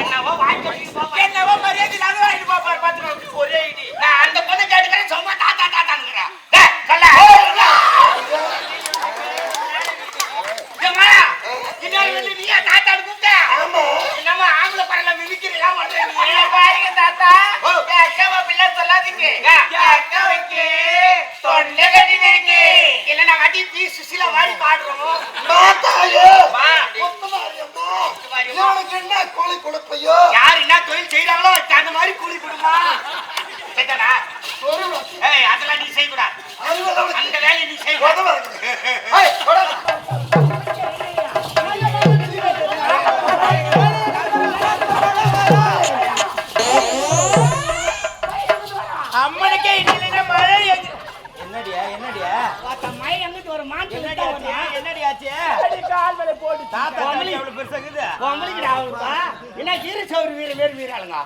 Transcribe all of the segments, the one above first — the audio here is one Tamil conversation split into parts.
என்னவோ வாங்கி என்னவோ மரியாதை இல்லாத வாங்கிட்டு போப்பாரு, பாத்துக்கோ. ஒரே இடி. நான் அந்த பொண்ணு கேட்டுக்கிறேன் சும்மா தாத்தா தாத்தானுங்கிறேன் நீயா தாத்தான்னு கூப்பிட்ட? என்னம்மா, ஆம்பளை பரல மிமிக்கிறியா பண்ற நீ? இங்க பாருங்க தாத்தா, அக்காவை பிள்ளை சொல்லாதீங்க. அக்காவுக்கு தொண்டை கட்டின்னு இருக்கு. இல்ல, நாங்க அடி பி சுசீலா மாதிரி பாடுறோம். என்ன கோழி கொடுப்பையோ? யார் என்ன தொழில் செய்யறாங்களோ அந்த மாதிரி கூலி கொடுமா. ஏய் அதெல்லாம் நீ செய்யக்கூடாது. அந்த வேலையை நீ செய்யக்கூடாது. பொம்பளை. என்ன கீரை சோறு வீர வேறு வீராளுங்க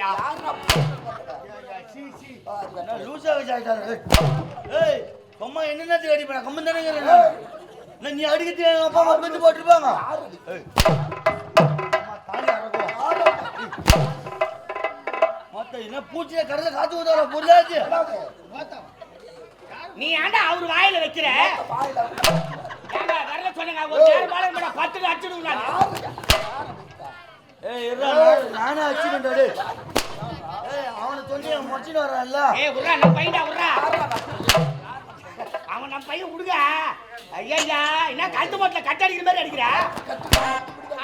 புரோக்கருக்கு போது பையா என்ன ஏய் அம்மா என்னென்னத்துக்கு அடி பண்ண கம்மன் நீ அடிக்கிறது எங்கள் அப்பா அம்மா வந்து போட்டுருப்பாங்க மொத்தம் என்ன பூச்சியை கடல காத்து ஊத்தால புரியாது நீ ஏன்டா அவர் வாயில வைக்கிற? ஏங்க வரல ஒரு நேரம் பாலம் மேல பத்து அடிச்சிடுங்க. ஏய் இருடா முடிச்சுட்டு வரான்ல ஏய் உர்ரா நம்ம பையன்டா உர்ரா அவன் நம்ம பையன் விடுங்க ஐயா என்ன கழுத்து மொட்டில் கட்ட அடிக்கிற மாதிரி அடிக்கிற?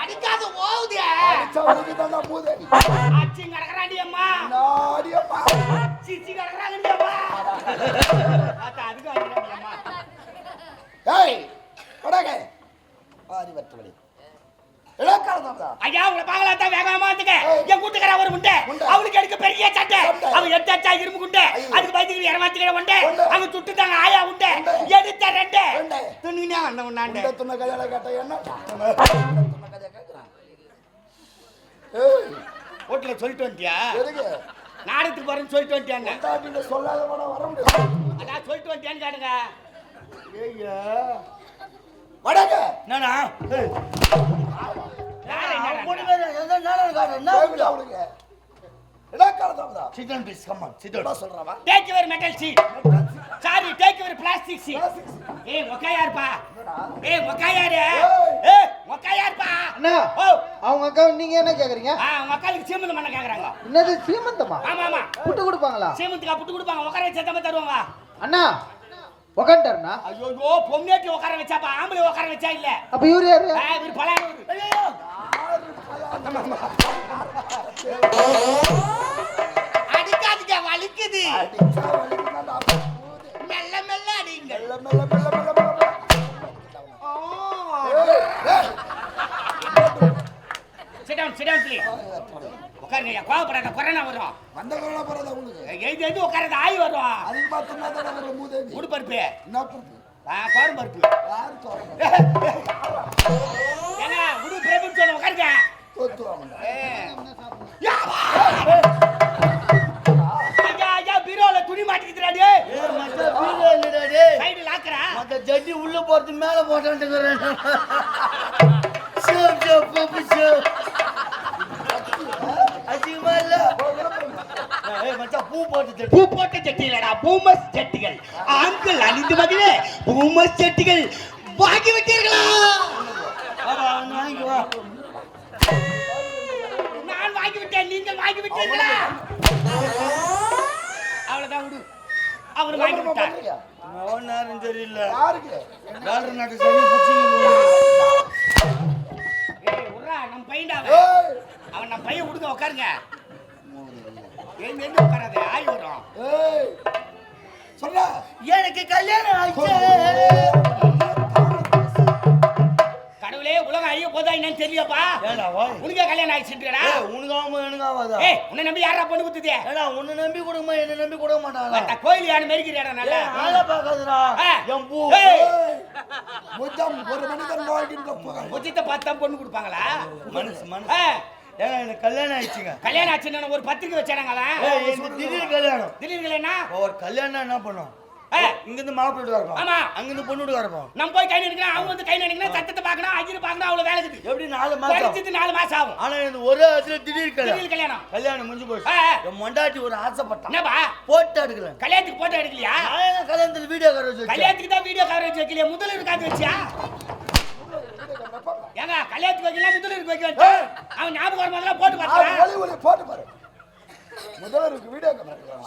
அடிக்காத ஓவுது அச்சி கடக்கறாண்டி அம்மா. சிச்சி கடக்கறாங்கடி அம்மா. அதுக்கு அடிக்கிறாண்டி அம்மா ஐயா உங்களை பார்க்கலாம் தான் வேகமா வந்துங்க என் கூட்டுக்கார ஒரு முண்டை. அவனுக்கு எடுக்க பெரிய சட்டை. அவன் எடுத்து அச்சா இரும்பு குண்டை. அதுக்கு பயந்துக்கு இரவாத்திக்கிற உண்டை அவங்க சுட்டுட்டாங்க ஆயா உண்டை எடுத்த ரெண்டு. துணினா அந்த உண்டாண்டு வீட்டுல சொல்லிட்டு வந்துட்டியா? நாடகத்துக்கு போறேன்னு சொல்லிட்டு வந்துட்டியாங்க சொல்லாத வர முடியும் அதான் சொல்லிட்டு வந்துட்டியான்னு கேட்டுங்க வடக்க. என்னடா? ஏய். பொண்ணு பேரு நாடகம். என்ன புரியும்? அவனுக்கு இடக்காலதான் Sit down, please. Come on, sit down. சொல்றாவா? Take your metal seat sorry take your plastic seat ஏய் மொக்கையாரு. அண்ணா ஓ. அவங்க அக்கா நீங்க என்ன கேக்குறீங்க? ஆ மக்காளுக்கு சீமந்தம் பண்ண கேக்குறாங்க. என்னது சீமந்தமா? ஆமா ஆமா. புட்டு கொடுப்பாங்களா? சீமந்துக்கு புட்டு கொடுப்பாங்க. உட்கார வச்சா தான் தருவாங்க. அண்ணா உக்காண்டாருண்ணா ஐயோ பொம்னேட்டி உட்கார வச்சாப்பா. ஆம்பளை உட்கார வச்சா இல்ல. அப்ப இவரு யாரு? ஆ, இவர் பலானூர் ஐயோ அடிக்காதீங்க வலிக்குது. மெல்ல மெல்ல அடிங்க. டவுன் ப்ளீஸ் உட்காருங்க கோவப்படாத கொரோனா வரும். வந்த கொரோனா போறதா உங்களுக்கு எழுதி எழுதி உட்காரது ஆய் வரும். அதிகமா தின்னாதான் வர மூதேவி உடு பருப்பு. என்ன பண்றது ஆ கோரம் பருப்பு. யாரு தோறணும் ஏங்க உடு பிரேமின்னு சொல்ல உட்காருங்க. பீரோல துணி டேய். சைடு லாக்குறா மத்த ஜட்டி உள்ள போறது மேல போட்டான்ட்டுக்கிறேன் அதிகமா இல்ல? ஏய் மச்சான் பூ போட்டு பூ போட்ட செட்டிகளடா பூமஸ் செட்டிகள் ஆண்கள் அணிந்து மகிழ பூமஸ் செட்டிகள் வாங்கி விட்டீர்களா? அவர் வாங்கி விட்டார். அவன் நேரம் சரியில்லை யாருக்கு? வேலை நாட்டு பிடிச்சிங்க ஏய் உர்ரா நம்ம பையன்டா அவன். ஏய்! அவன் நம்ம பையன் விடுங்க உட்காருங்க. எங்க எங்க உட்காராத? ஆய் வரும். ஏய்! சொல்றா எனக்கு கல்யாணம் ஆயிடுச்சு. உலகம் அழிய போதா என்னன்னு தெரியப்பா உனக்கே கல்யாணம் ஆயிடுச்சுடா ஏய் உனக்கு ஆகாம எனக்கு ஆகாதா ஏய் உன்னை நம்பி யாரா பொண்ணு குத்துதே? ஏடா உன்னை நம்பி கொடுக்குமா என்ன நம்பி கொடுக்க மாட்டாங்களா கோயில் யாரு மெரிக்கிறியாடா நல்லா? ஏய், ஆளை பார்க்காதடா. ஆ. என் பூ. ஏய், ஏய். முத்தம் ஒரு மனிதன் புகழ் உச்சித்த பார்த்து பொண்ணு கொடுப்பாங்களா? மனசு மனசு. எனக்கு கல்யாணம் ஆயிடுச்சுங்க. கல்யாணம் ஆச்சுன்னு ஒரு பத்திரிக்கை வச்சாங்களா திடீர் கல்யாணம். என்ன இப்போ ஒரு கல்யாணம் என்ன பண்ணும். இங்கிருந்து மாப்பிள்ளை வீட்டுக்கு இருப்போம் ஆமா. அங்கிருந்து பொண்ணு வீட்டுக்கு இருப்போம் நம்ம போய் கை நினைக்கிறோம் அவங்க வந்து கை நினைக்கிறோம் சத்தத்தை பார்க்கணும். அஜிரு பார்க்கணும். அவ்வளவு வேலை இருக்குது. எப்படி நாலு மாசம் குறைஞ்சது நாலு மாசம் ஆகும். ஆனா இது ஒரே இடத்துல திடீர் கல்யாணம். கல்யாணம். கல்யாணம் முடிஞ்சு போச்சு. மொண்டாட்டி ஒரு ஆசைப்பட்டான். என்னப்பா? போட்டோ எடுக்கிறேன் கல்யாணத்துக்கு போட்டோ எடுக்கலையா? கல்யாணத்துல வீடியோ வச்சு கல்யாணத்துக்கு தான் வீடியோ கவரேஜ் வைக்கலையா? முதல் இருக்காது வச்சியா? ஏங்க கல்யாணத்துக்கு வைக்கல முதல் இருக்கு வைக்க அவன் ஞாபகம் வரும்போதெல்லாம் போட்டு ஒலி போட்டு பாரு. முதல்வருக்கு வீடியோ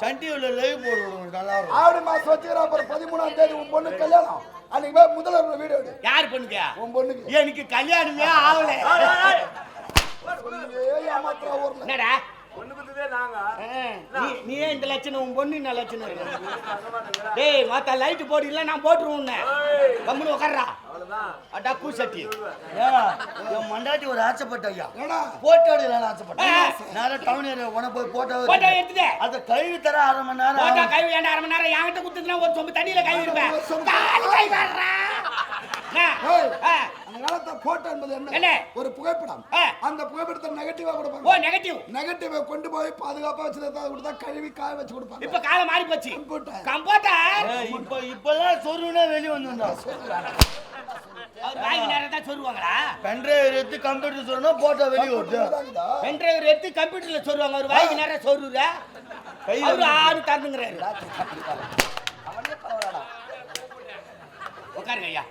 சன் டிவில லைவ் போடுவோம் நல்லா இருக்கும். ஆவணி மாசம் வச்சுக்கிறா அப்புறம் பதிமூணாம் தேதி உன் பொண்ணு கல்யாணம். அன்னைக்கு போய் முதல்வர் வீடியோ எடு யார் பொண்ணுக்கு? உன் பொண்ணுக்கு. எனக்கு கல்யாணமே ஆகல. என்னடா? நீ- நீ ஏன் இந்த லட்சணம்? உன் பொண்ணு என்ன லட்சணம் இருக்கு? டேய் மத்த லைட் போடு இல்ல நான் போட்டுருவேன் உன்னை. கம்முனு உட்கார்றா என் மண்டாட்டி ஒரு ஆசைப்பட்ட ஐயா. போட்டோ. நேரம் டவுன் ஏரியா உன போய் போட்டோ போட்டோ எடுத்துட்டு அதை கழுவி தர அரை மணி நேரம் போட்டோ அரை மணி நேரம்? என்கிட்ட குத்துதுன்னா ஒரு சொம்பு தண்ணியில கை இருப்பேன். காலி கை வேடுறா. என்ன? ஏய். ஆ, அந்த காலத்துல போட்டோ என்பது என்ன? ஒரு புகைப்படம். அந்த புகைப்படத்தை நெகட்டிவா ஓ கொடுப்பாங்க நெகட்டிவ் நெகட்டிவை கொண்டு போய் பாதுகாப்பா வச்சு கொடுத்தா கழுவி காய வச்சு கொடுப்பாங்க. இப்ப காலம் மாறி போச்சு கம்ப்யூட்டர். கம்ப்யூட்டர் இப்ப இப்பெல்லாம் சொருவுனா வெளியே வந்துருந்தா. அவர் வாங்கி நேரம் தான் சொல்லுவாங்களா? பென்ட்ரைவ் எடுத்து கம்ப்யூட்டர் சொல்லணும் போட்டோ வெளியே வருது. பென்டிரைவர் எடுத்து கம்ப்யூட்டர்ல சொல்லுவாங்க. அவர் வாங்கி நேரம் சொல்லுற. ஆறு தந்துங்கிறாரு. உட்காருங்க ஐயா.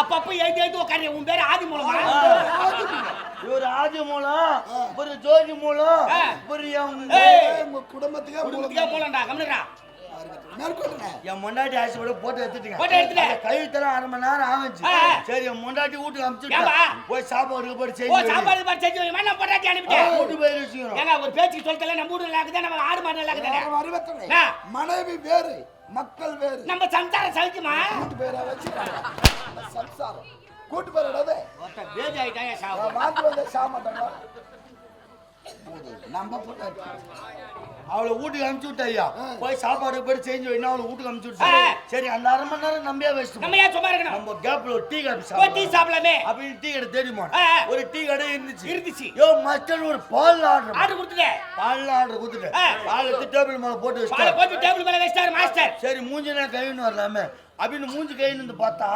அப்பப்ப எழுதி எழுதி உட்காருங்க. உன் பேரு ஆதி மூலமா. இவர் ஆதி மூலம் ஒரு ஜோதி மூலம். ஒரு குடும்பத்துக்கே மூலம்டா. மேற்கொள்ளுங்க என் முண்டாட்டி ஆசைப்பட போட்டோ எடுத்துட்டீங்க. போட்டோ எடுத்துட்டேன். கழுவி தர அரை மணி நேரம் ஆகுச்சு. சரி என் முண்டாட்டி வீட்டுக்கு ஏம்பா? அனுப்பிச்சுட்டேன் போய் சாப்பாடு போய் ஓ செய்ய சாப்பாடு பாரு செஞ்சு நான் பொட்டாட்டி அனுப்பிட்டேன் வீட்டு போய் வச்சுக்கிறோம் ஏங்க ஒரு பேச்சுக்கு நம்ம வீடு நல்லாக்குதா நம்ம ஆடு மாடு நல்லாக்குதானே. மனைவி வேறு மக்கள் வேறு. நம்ம சம்சாரம் சலிக்குமா? கூட்டு பேரா வச்சுக்கிறாங்க சம்சாரம். கூட்டு பேர் பேஜ் வந்த நம்ம அவளை வீட்டுக்கு அனுப்பிச்சு ஆ. போய் சாப்பாடு போய் செஞ்சு வைனா அவளை வீட்டுக்கு அனுப்பிச்சு. விட்டேன். சரி அந்த அரை மணி நேரம் நம்பியா வச்சுட்டு நம்ம ஏன் சும்மா இருக்கணும்? நம்ம கேப்ல ஒரு டீ காபி ஒரு டீ சாப்பிடலாமே. அப்படின்னு டீ கடை தேடிமா. ஒரு டீ கடை இருந்துச்சு. இருந்துச்சு. யோ மஸ்டர் ஒரு பால் ஆர்டர் ஆர்டர் கொடுத்துட்டே பால் ஆர்டர் கொடுத்துட்டு ஆ. பால் எடுத்து டேபிள் மேல போட்டு பாலை வச்சுட்டேன் போட்டு டேபிள் மேல வச்சிட்டாரு மாஸ்டர் சரி மூஞ்சி நான் கைன்னு வரலாமே. அப்படின்னு மூஞ்சி கைன்னு வந்து பார்த்தா.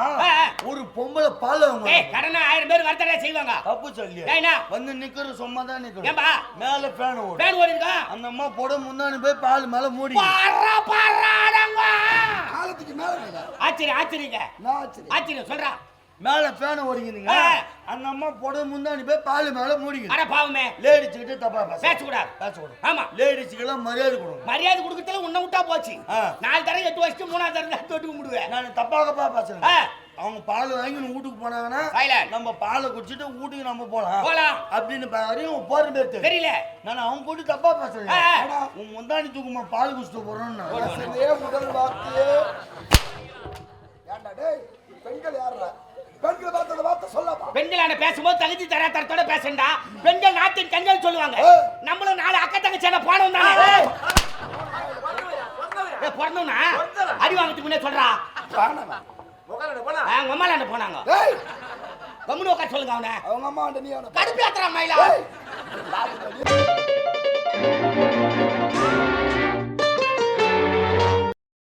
ஒரு பொம்பளை பால் அவங்க ஏய் கடனை ஆயிரம் பேர் வரத்தடா செய்வாங்க? தப்பு சொல்லி? வந்து நிக்கிற சும்மா தான் நிக்கிறோம் மேல ஃபேன் ஓடும் பேன் ஓடி இருக்கா? அந்த அம்மா போட முந்தானி போய் பால் மேல மூடி. பாரா பாராடங்க காலத்துக்கு மேல. ஆச்சரியம் ஆச்சரியங்க நான் ஆச்சரியம். ஆச்சரியம் சொல்றா. மேல ஃபேன் ஓடிக்குதுங்க. ஆ. அந்த அம்மா போட முந்தானி போய் பால் மேல மூடிக்குது அட பாவமே. லேடிச்சுக்கிட்டு தப்பா பேச. பேசக்கூடாது. பேசக்கூடாது. ஆமா. லேடிஸுக்கெல்லாம் மரியாதை கொடுங்க மரியாதை கொடுக்கறதுல உன்னை விட்டா போச்சு. நாலு தடவை எட்டு வருஷத்துக்கு மூணாவது தடவை தான் தொட்டு கும்பிடுவேன் நான் தப்பாகப்பா பேசுறேன். அவங்க பால் வாங்கி வீட்டுக்கு போனாங்கன்னா. நம்ம பாலை குடிச்சிட்டு வீட்டுக்கு நம்ம போலாம். போலாம். அப்படின்னு வரையும் போற பேர் தெரியல. நான் அவங்க போட்டு தப்பா பேசுறேன். உன் முந்தானி தூக்குமா பால் குடிச்சிட்டு போறோம்னு முதல் வார்த்தையே? ஏன்டா டேய் பெண்கள் யாரா பெண்கள் பார்த்து அந்த வார்த்தை சொல்லப்பா பெண்களான பேசும்போது தகுதி தர தரத்தோட பேசண்டா பெண்கள் நாட்டின் கண்கள் சொல்லுவாங்க. நம்மளும் நாலு அக்கா தங்கச்சி போனோம் தானே. பிறந்தோம்னா அடி வாங்கத்துக்கு முன்னே சொல்றா. அம்மாலாண்ட போனாங்க. டேய் கம்முனு உட்கார சொல்லுங்க அவனை. அவங்க அம்மா வந்து நீ அவனை கடுப்பு ஏத்துறா மயிலா.